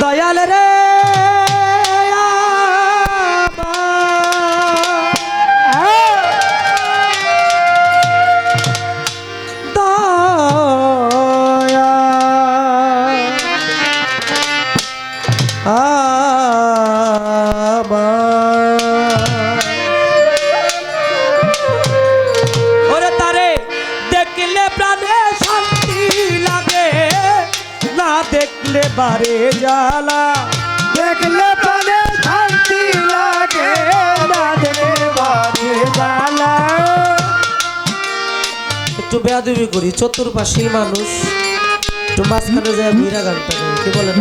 দয়াল রে বারে জ্বালা, দেখলে পানে শান্তি লাগে একটু বেয়াদবি করি, চতুর্পাশী মানুষ, একটু মাঝখানে যায় ভিড়া গানটা। কি বলেন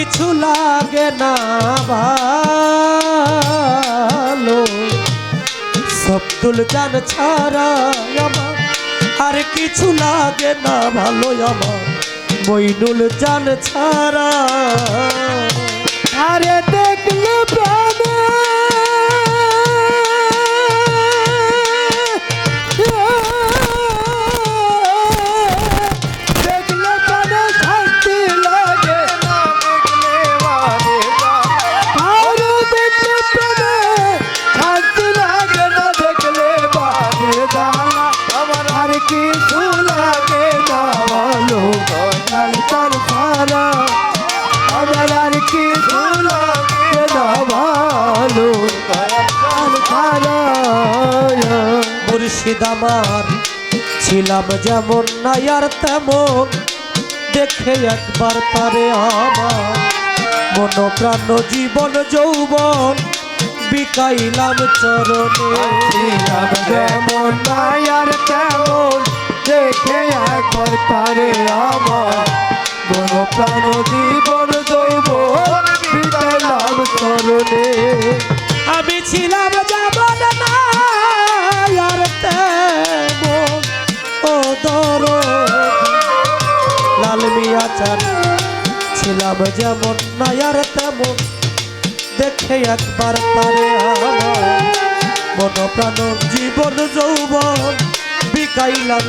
কিছু লাগে না ভালো। সবদুল জান ছাড়া আমার আর কিছু লাগে না ভালো আমার। মইনুল জান ছাড়া। আরে দেখলে প্রাণে আমার ছিলাম যেমন নাই আর তেমন। দেখে একবার তারে আমার। মন প্রাণ জীবন যৌবন বিকাইলাম চরণে। ছিলাম যেমন মায়ার তেমন দেখে একবার তারে আমার। বন প্রাণ জীবন দৈব বিদালাম চরণে। আমি ছিলাম যেমন নাই চান ছিলাম যেমন নয়ার তেমন দেখে একবার তারে মন প্রাণ জীবন যৌবন বিকাইলাম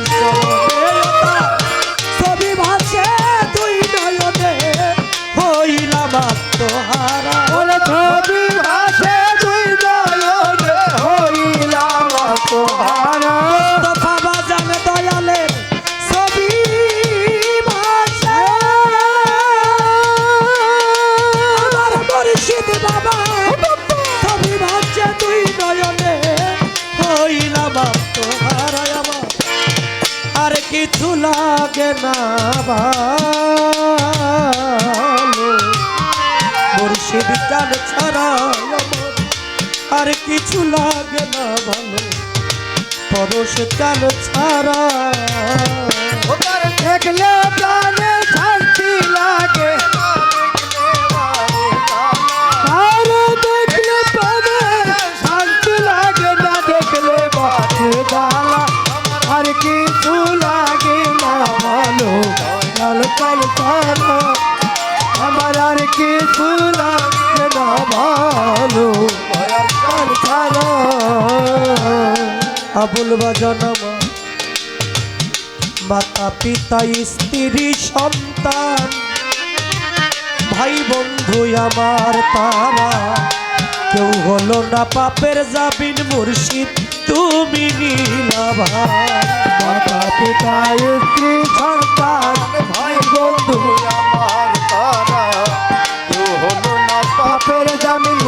কিছু লাগে না ভালো। মুর্শিদ চাল ছাড়া আর কিছু লাগে না ভালো। পরশ চাল ছাড়া দেখলে প্রাণে শান্তি লাগে। আবুল বাজানামা মাতা পিতা, স্ত্রী, সন্তান, ভাই বন্ধু আমার তারা। কেউ হলো না পাপের জাবিন মুর্শিদ, তুমি মাতা পিতা, স্ত্রী, সন্তান, ভাই বন্ধু আমার তারা। কেউ হলো না পাপের জামিন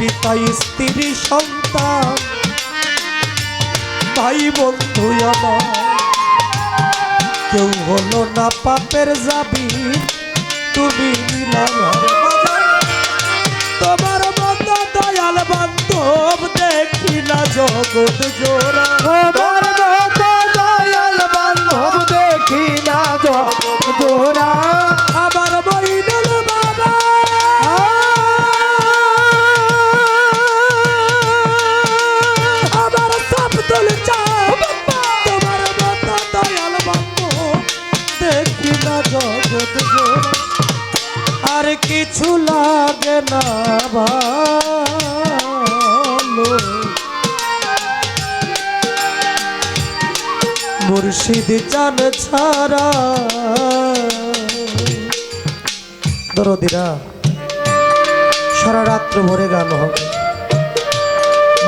পিতা স্ত্রী সন্তান, ভাই বন্ধু আমার। কেউ হলো না পাপের যাবি তুমি তোমার মতো দয়াল বান্ধব দেখি না জগৎ জোড়া। তোমার মতো দয়াল বান্ধব দেখি না কিছু লাগে না ভালো। মুর্শিদ চান ছাড়া। দরদিরা সারা রাত্র ভরে গান হবে।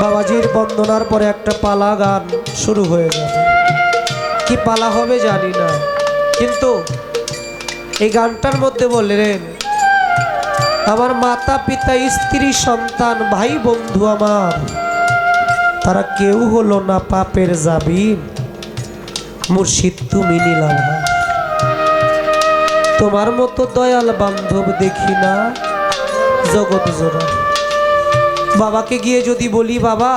বাবাজির বন্দনার পরে একটা পালা গান শুরু হয়ে যাবে। কি পালা হবে জানি না। কিন্তু এই গানটার মধ্যে বললেন আমার মাতা পিতা, স্ত্রী, সন্তান, ভাই, বন্ধু আমার, তারা কেউ হলো না পাপের জাবিন। মুর্শিদ তুমি নিলাম তোমার মতো দয়াল বান্ধব দেখি না জগৎ জোড়া। বাবাকে গিয়ে যদি বলি, বাবা,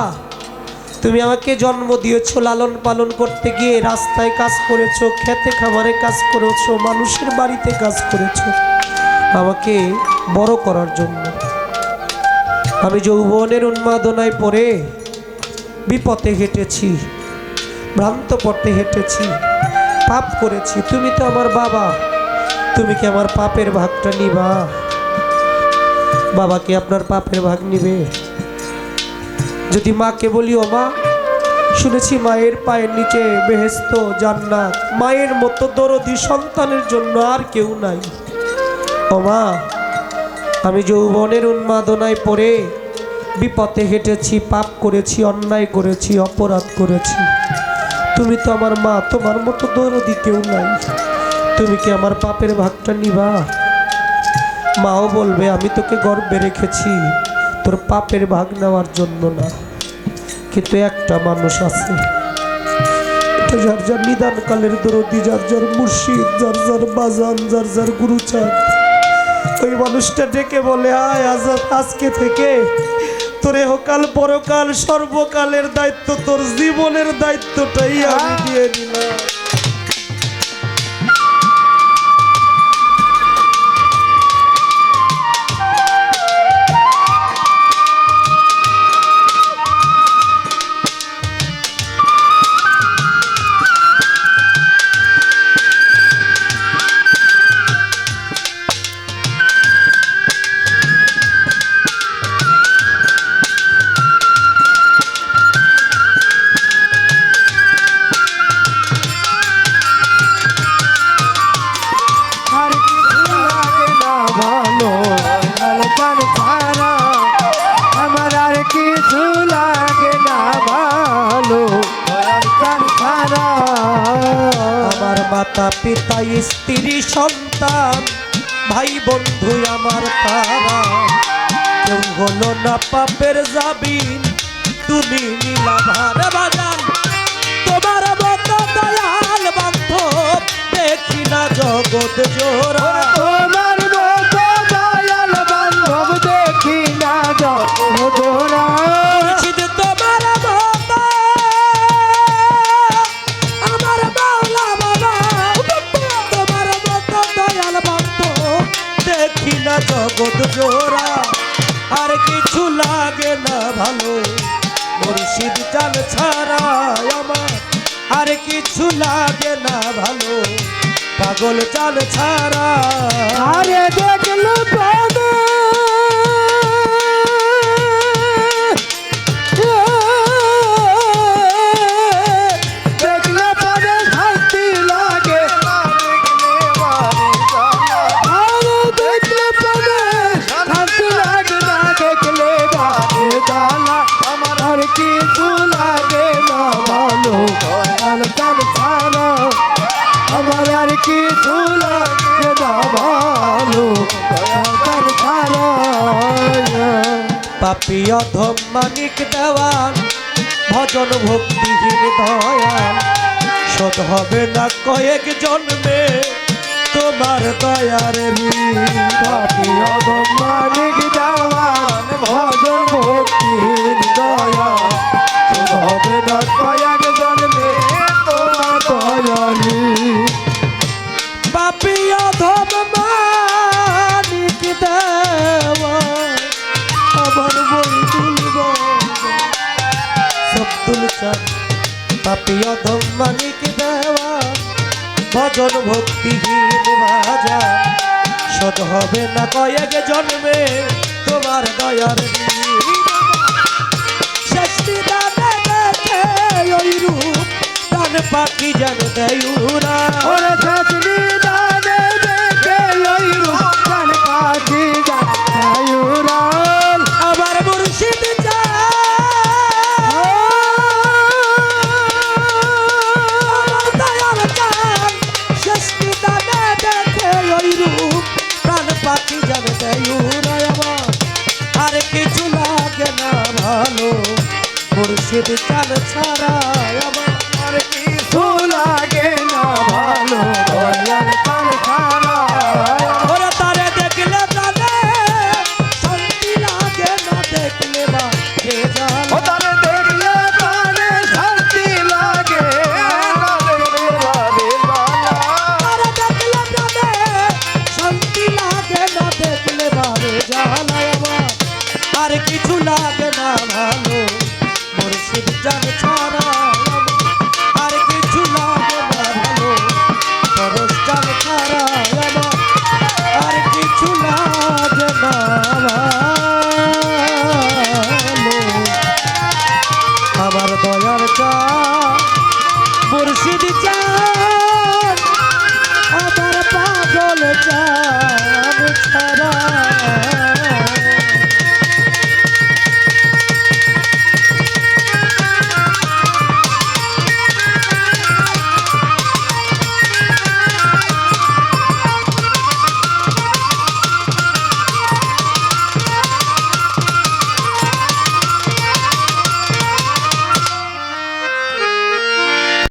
তুমি আমাকে জন্ম দিয়েছ, লালন পালন করতে গিয়ে রাস্তায় কাজ করেছ, খেতে খামারে কাজ করেছ, মানুষের বাড়িতে কাজ করেছ আমাকে বড় করার জন্য। আমি যৌবনের উন্মাদনায় পড়ে বিপথে হেঁটেছি, ভ্রান্ত পথে হেঁটেছি, পাপ করেছি। তুমি তো আমার বাবা, তুমি কি আমার পাপের ভাগটা নিবা? বাবা কি আপনার পাপের ভাগ নিবে? যদি মাকে বলি, ও মা, শুনেছি মায়ের পায়ের নিচে বেহেস্ত জান্নাত, মায়ের মতো দরদি সন্তানের জন্য আর কেউ নাই। ও মা, আমি যৌবনের উন্মাদনায় পড়ে বিপথে হেঁটেছি, পাপ করেছি, অন্যায় করেছি, অপরাধ করেছি। তুমি তো আমার মা, তোমার মতো দরদি কেউ নাই। তুমি কি আমার পাপের ভাগটা নিবা? মাও বলবে, আমি তোকে গর্বে রেখেছি, তোর পাপের ভাগ নেওয়ার জন্য না। কিন্তু একটা মানুষ আছে যার যার নিদানকালের দরদি, যার যার মুর্শিদ, যার যার বাজান, যার যার গুরুচাঁদ ওই মানুষটা ডেকে বলে, আয় আজ আজকে থেকে তোরে হকাল পরকাল, সর্বকালের দায়িত্ব, তোর জীবনের দায়িত্বটাই আমি দিয়ে নিলাম মাতা স্ত্রী সন্তান, ভাই বন্ধু আমার তারা। কেউ হলো না পাপের যাবিন তুমি নীলাভার বাজান তোমার মতো দয়াল বান্ধব, দেখি না জগৎ জোড়া। তোমার পাগল চাল ছাড়া। আরে দেখল পাবে আমার আর না ভালো পাপি অধম মানিক দেওয়ান ভজন ভক্তিহীন দয়াল। শত হবে না কয়েক জন্মে তোমার দয়ার পাপি অধম মানিক দেওয়ান ভজন অধম মানিক দেওয়া, ভজন ভক্তিহীন ভাজা সদ হবে না কয়েক জন্মে তোমার দয়ার। ষষ্ঠী দানে ওই রূপ দান পাখি জান দেয়ুরা ওরে পাখি মুর্শিদ চান ছাড়া